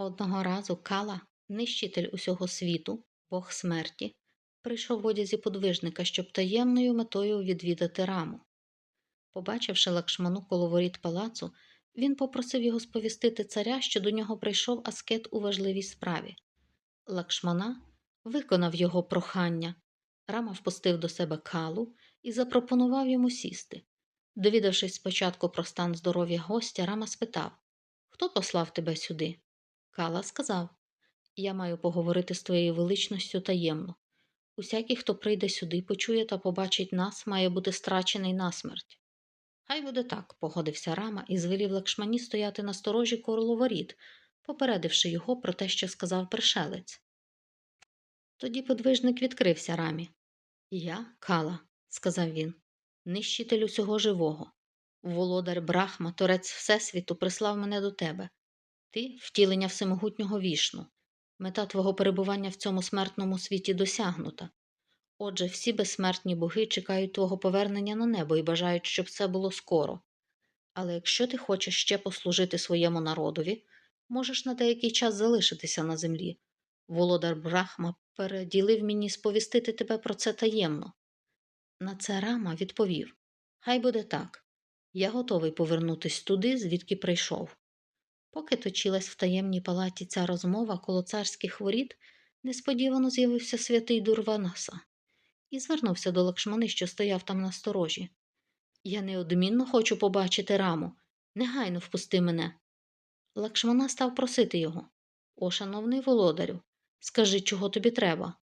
Одного разу Кала, нищитель усього світу, бог смерті, прийшов в одязі подвижника, щоб таємною метою відвідати раму. Побачивши лакшману коло воріт палацу, він попросив його сповістити царя, що до нього прийшов аскет у важливій справі. Лакшмана виконав його прохання. Рама впустив до себе калу і запропонував йому сісти. Довідавшись спочатку про стан здоров'я гостя, Рама спитав Хто послав тебе сюди? Кала сказав Я маю поговорити з твоєю величністю таємно. Усякий, хто прийде сюди, почує та побачить нас, має бути страчений насмерть. Хай буде так, погодився Рама і звелів лакшмані стояти на сторожі коло воріт, попередивши його про те, що сказав пришелець. Тоді подвижник відкрився рамі. Я, Кала, сказав він, нищитель усього живого. Володар Брахма, торець Всесвіту, прислав мене до тебе. Ти втілення всемогутнього вішну. Мета твого перебування в цьому смертному світі досягнута. Отже, всі безсмертні боги чекають твого повернення на небо і бажають, щоб це було скоро. Але якщо ти хочеш ще послужити своєму народові, можеш на деякий час залишитися на землі. Володар Брахма переділив мені сповістити тебе про це таємно. На це Рама відповів Хай буде так. Я готовий повернутись туди, звідки прийшов. Поки точилась в таємній палаті ця розмова коло царських воріт, несподівано з'явився святий Дурванаса і звернувся до лакшмани, що стояв там на сторожі. Я неодмінно хочу побачити раму. Негайно впусти мене. Лакшмана став просити його. О, шановний володарю, скажи, чого тобі треба.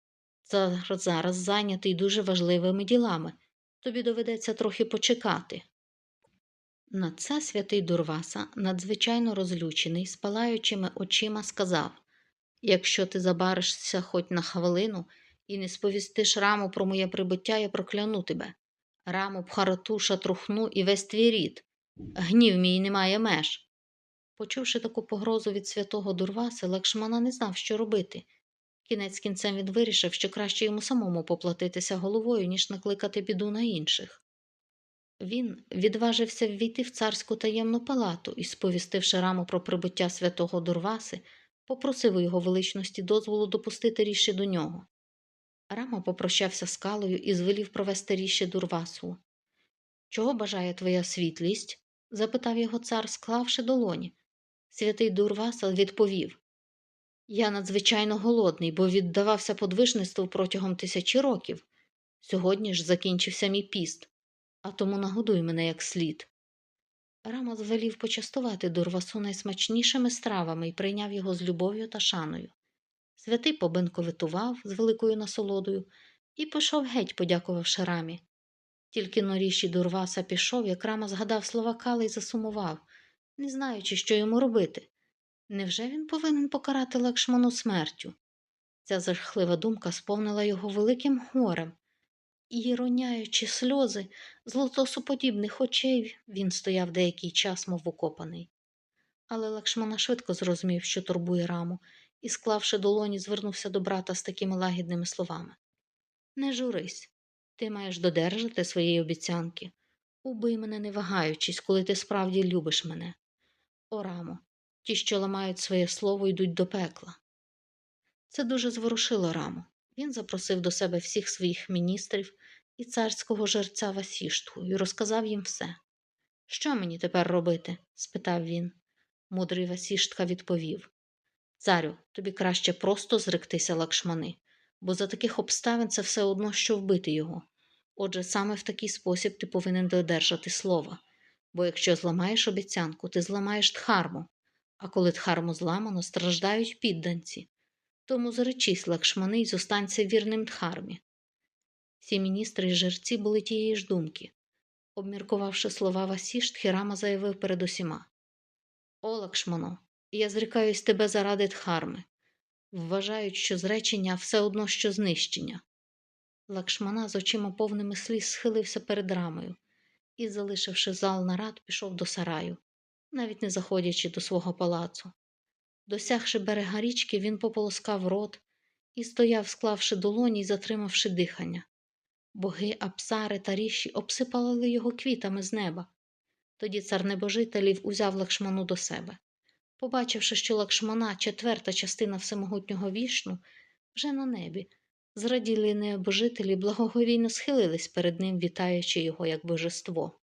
Зараз зайнятий дуже важливими ділами. Тобі доведеться трохи почекати. На це святий Дурваса, надзвичайно розлючений, з палаючими очима, сказав Якщо ти забаришся хоч на хвилину і не сповістиш раму про моє прибуття, я прокляну тебе. Раму Бхарату, шатрухну і весь твій рід. Гнів мій не має меж. Почувши таку погрозу від святого Дурваси, Лакшмана не знав, що робити. Кінець кінцем він вирішив, що краще йому самому поплатитися головою, ніж накликати біду на інших. Він відважився ввійти в царську таємну палату і, сповістивши раму про прибуття святого Дурваси, попросив у його величності дозволу допустити ріші до нього. Рама попрощався з калою і звелів провести ріші Дурвасу. Чого бажає твоя світлість? запитав його цар, склавши долоні. Святий Дурваса відповів Я надзвичайно голодний, бо віддавався подвижництву протягом тисячі років. Сьогодні ж закінчився мій піст а тому нагодуй мене як слід. Рама звелів почастувати дурвасу найсмачнішими стравами і прийняв його з любов'ю та шаною. Святий побинковитував з великою насолодою і пішов геть, подякувавши рамі. Тільки норіші дурваса пішов, як рама згадав слова Кали і засумував, не знаючи, що йому робити. Невже він повинен покарати лакшману смертю? Ця жахлива думка сповнила його великим горем і, роняючи сльози, з лотосоподібних очей він стояв деякий час, мов окопаний. Але Лакшмана швидко зрозумів, що турбує раму, і, склавши долоні, звернувся до брата з такими лагідними словами Не журись, ти маєш додержати своєї обіцянки. Убий мене, не вагаючись, коли ти справді любиш мене. О, рамо, ті, що ламають своє слово, йдуть до пекла. Це дуже зворушило раму. Він запросив до себе всіх своїх міністрів і царського жерця Васіштху і розказав їм все. Що мені тепер робити? спитав він. Мудрий Васіштха відповів Царю, тобі краще просто зректися лакшмани, бо за таких обставин це все одно, що вбити його. Отже, саме в такий спосіб ти повинен додержати слова, бо якщо зламаєш обіцянку, ти зламаєш дхарму, а коли дхарму зламано, страждають підданці. Тому заречись лакшмани й зостанься вірним дхармі. Всі міністри й жерці були тієї ж думки. Обміркувавши слова Васіш, Тхірама заявив перед усіма О, Лакшмано, я зрікаюсь тебе заради Дхарми. Вважають, що зречення все одно що знищення. Лакшмана з очима повними сліз схилився перед рамою і, залишивши зал нарад, пішов до сараю, навіть не заходячи до свого палацу. Досягши берега річки, він пополоскав рот і стояв, склавши долоні й затримавши дихання. Боги, апсари та ріші обсипали його квітами з неба. Тоді цар небожителів узяв лакшману до себе. Побачивши, що Лакшмана, четверта частина всемогутнього вішну, вже на небі, зраділі небожителі благоговійно схилились перед ним, вітаючи його як божество.